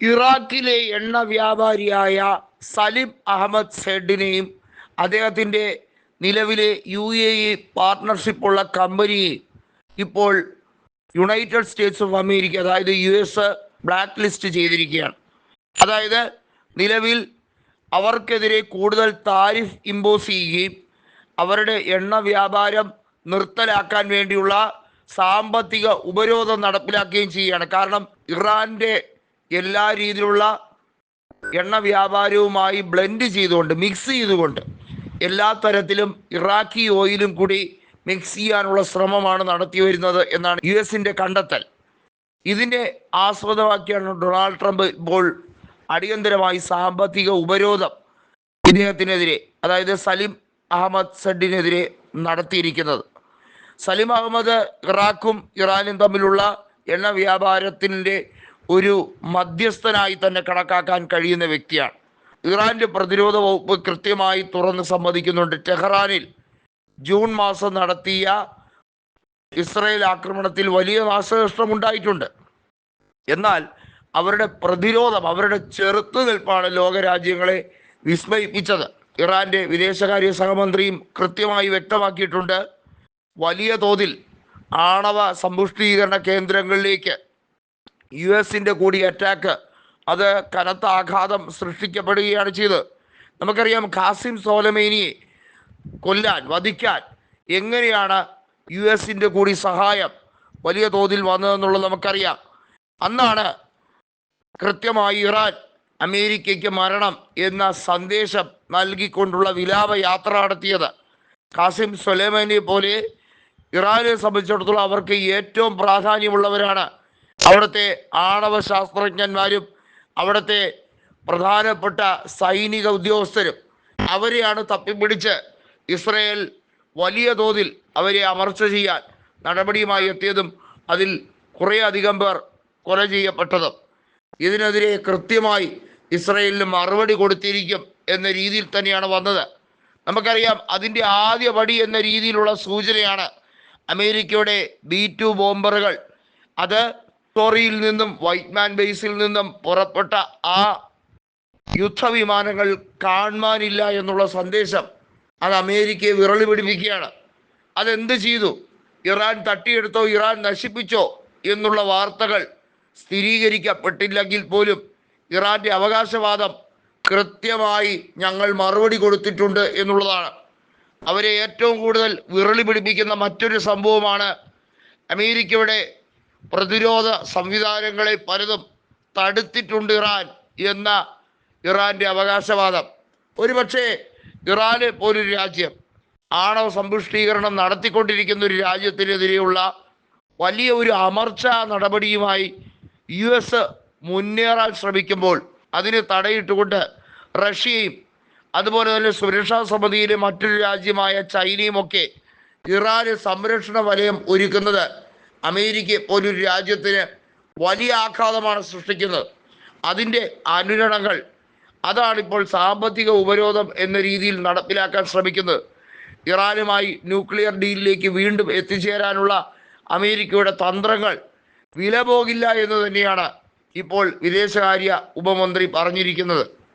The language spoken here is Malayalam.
ഇറാഖിലെ എണ്ണ വ്യാപാരിയായ സലിം അഹമ്മദ് സെഡിനെയും അദ്ദേഹത്തിന്റെ നിലവിലെ യു എ ഇ പാർട്ട്ണർഷിപ്പുള്ള കമ്പനിയെ ഇപ്പോൾ യുണൈറ്റഡ് സ്റ്റേറ്റ്സ് ഓഫ് അമേരിക്ക അതായത് യു എസ് ബ്ലാക്ക് ലിസ്റ്റ് ചെയ്തിരിക്കുകയാണ്. അതായത് നിലവിൽ അവർക്കെതിരെ കൂടുതൽ താരിഫ് ഇമ്പോസ് ചെയ്യുകയും അവരുടെ എണ്ണ വ്യാപാരം നിർത്തലാക്കാൻ വേണ്ടിയുള്ള സാമ്പത്തിക ഉപരോധം നടപ്പിലാക്കുകയും ചെയ്യുകയാണ്. കാരണം ഇറാന്റെ എല്ലാ രീതിയിലുള്ള എണ്ണ വ്യാപാരവുമായി ബ്ലെൻഡ് ചെയ്തുകൊണ്ട് മിക്സ് ചെയ്തുകൊണ്ട് എല്ലാ തരത്തിലും ഇറാഖി ഓയിലും കൂടി മിക്സ് ചെയ്യാനുള്ള ശ്രമമാണ് നടത്തി വരുന്നത് എന്നാണ് യു എസിന്റെ കണ്ടെത്തൽ. ഇതിന്റെ ആസ്പദമാക്കിയാണ് ഡൊണാൾഡ് ട്രംപ് ഇപ്പോൾ അടിയന്തരമായി സാമ്പത്തിക ഉപരോധം ഇദ്ദേഹത്തിനെതിരെ അതായത് സലിം അഹമ്മദ് സഡിനെതിരെ നടത്തിയിരിക്കുന്നത്. സലിം അഹമ്മദ് ഇറാഖും ഇറാനും തമ്മിലുള്ള എണ്ണ വ്യാപാരത്തിന്റെ ഒരു മധ്യസ്ഥനായി തന്നെ കണക്കാക്കാൻ കഴിയുന്ന വ്യക്തിയാണ്. ഇറാന്റെ പ്രതിരോധ വകുപ്പ് കൃത്യമായി തുറന്ന് സമ്മതിക്കുന്നുണ്ട്. ടെഹ്റാനിൽ ജൂൺ മാസം നടത്തിയ ഇസ്രയേൽ ആക്രമണത്തിൽ വലിയ നാശനഷ്ടം ഉണ്ടായിട്ടുണ്ട്. എന്നാൽ അവരുടെ പ്രതിരോധം അവരുടെ ചെറുത്തുനിൽപ്പാണ് ലോകരാജ്യങ്ങളെ വിസ്മയിപ്പിച്ചത്. ഇറാന്റെ വിദേശകാര്യ സഹമന്ത്രിയും കൃത്യമായി വ്യക്തമാക്കിയിട്ടുണ്ട്. വലിയ തോതിൽ ആണവ സമ്പുഷ്ടീകരണ കേന്ദ്രങ്ങളിലേക്ക് യു എസിന്റെ കൂടി അറ്റാക്ക് അത് കനത്ത ആഘാതം സൃഷ്ടിക്കപ്പെടുകയാണ് ചെയ്തത്. നമുക്കറിയാം ഖാസിം സോലമേനിയെ കൊല്ലാൻ വധിക്കാൻ എങ്ങനെയാണ് യു എസിന്റെ കൂടി സഹായം വലിയ തോതിൽ വന്നതെന്നുള്ളത് നമുക്കറിയാം. അന്നാണ് കൃത്യമായി ഇറാൻ അമേരിക്കയ്ക്ക് മരണം എന്ന സന്ദേശം നൽകിക്കൊണ്ടുള്ള വിലാപ യാത്ര നടത്തിയത്. ഖാസിം സൊലേമാനെ പോലെ ഇറാനെ സംബന്ധിച്ചിടത്തോളം അവർക്ക് ഏറ്റവും പ്രാധാന്യമുള്ളവരാണ് അവിടുത്തെ ആണവ ശാസ്ത്രജ്ഞന്മാരും അവിടുത്തെ പ്രധാനപ്പെട്ട സൈനിക ഉദ്യോഗസ്ഥരും അവരെയാണ് തപ്പിപ്പിടിച്ച് ഇസ്രയേൽ വലിയ തോതിൽ അവരെ അമർച്ച ചെയ്യാൻ നടപടിയുമായി എത്തിയതും അതിൽ കുറേയധികം പേർ കൊല ചെയ്യപ്പെട്ടതും. ഇതിനെതിരെ കൃത്യമായി ഇസ്രയേലിന് മറുപടി കൊടുത്തിരിക്കും എന്ന രീതിയിൽ തന്നെയാണ് വന്നത്. നമുക്കറിയാം അതിന്റെ ആദ്യ പടി എന്ന രീതിയിലുള്ള സൂചനയാണ് അമേരിക്കയുടെ ബി ടു ബോംബറുകൾ. അത് സോറിയിൽ നിന്നും വൈറ്റ്മാൻ ബേസിൽ നിന്നും പുറപ്പെട്ട ആ യുദ്ധവിമാനങ്ങൾ കാണാനില്ല എന്നുള്ള സന്ദേശം അത് അമേരിക്കയെ വിരളി പിടിപ്പിക്കുകയാണ് അതെന്ത് ചെയ്തു? ഇറാൻ തട്ടിയെടുത്തോ ഇറാൻ നശിപ്പിച്ചോ എന്നുള്ള വാർത്തകൾ സ്ഥിരീകരിക്കപ്പെട്ടില്ലെങ്കിൽ പോലും ഇറാന്റെ അവകാശവാദം കൃത്യമായി ഞങ്ങൾ മറുപടി കൊടുത്തിട്ടുണ്ട് എന്നുള്ളതാണ്. അവരെ ഏറ്റവും കൂടുതൽ വിരളി പിടിപ്പിക്കുന്ന മറ്റൊരു സംഭവമാണ് അമേരിക്കയുടെ പ്രതിരോധ സംവിധാനങ്ങളെ പലതും തടുത്തിട്ടുണ്ട് ഇറാൻ എന്ന ഇറാന്റെ അവകാശവാദം. ഒരുപക്ഷെ ഇറാൻ പോലൊരു രാജ്യം ആണവ സമ്പുഷ്ടീകരണം നടത്തിക്കൊണ്ടിരിക്കുന്ന ഒരു രാജ്യത്തിനെതിരെയുള്ള വലിയ ഒരു അമർച്ച നടപടിയുമായി യു എസ് മുന്നേറാൻ ശ്രമിക്കുമ്പോൾ അതിന് തടയിട്ടുകൊണ്ട് റഷ്യയും അതുപോലെ തന്നെ സുരക്ഷാ സമിതിയിലെ മറ്റൊരു രാജ്യമായ ചൈനയും ഒക്കെ ഇറാന് സംരക്ഷണ വലയം ഒരുക്കുന്നത് അമേരിക്ക പോലൊരു രാജ്യത്തിന് വലിയ ആഘാതമാണ് സൃഷ്ടിക്കുന്നത്. അതിന്റെ അനുരണങ്ങൾ അതാണ് ഇപ്പോൾ സാമ്പത്തിക ഉപരോധം എന്ന രീതിയിൽ നടപ്പിലാക്കാൻ ശ്രമിക്കുന്നത്. ഇറാനുമായി ന്യൂക്ലിയർ ഡീലിലേക്ക് വീണ്ടും എത്തിച്ചേരാനുള്ള അമേരിക്കയുടെ തന്ത്രങ്ങൾ വില പോകില്ല എന്ന് തന്നെയാണ് ഇപ്പോൾ വിദേശകാര്യ ഉപമന്ത്രി പറഞ്ഞിരിക്കുന്നത്.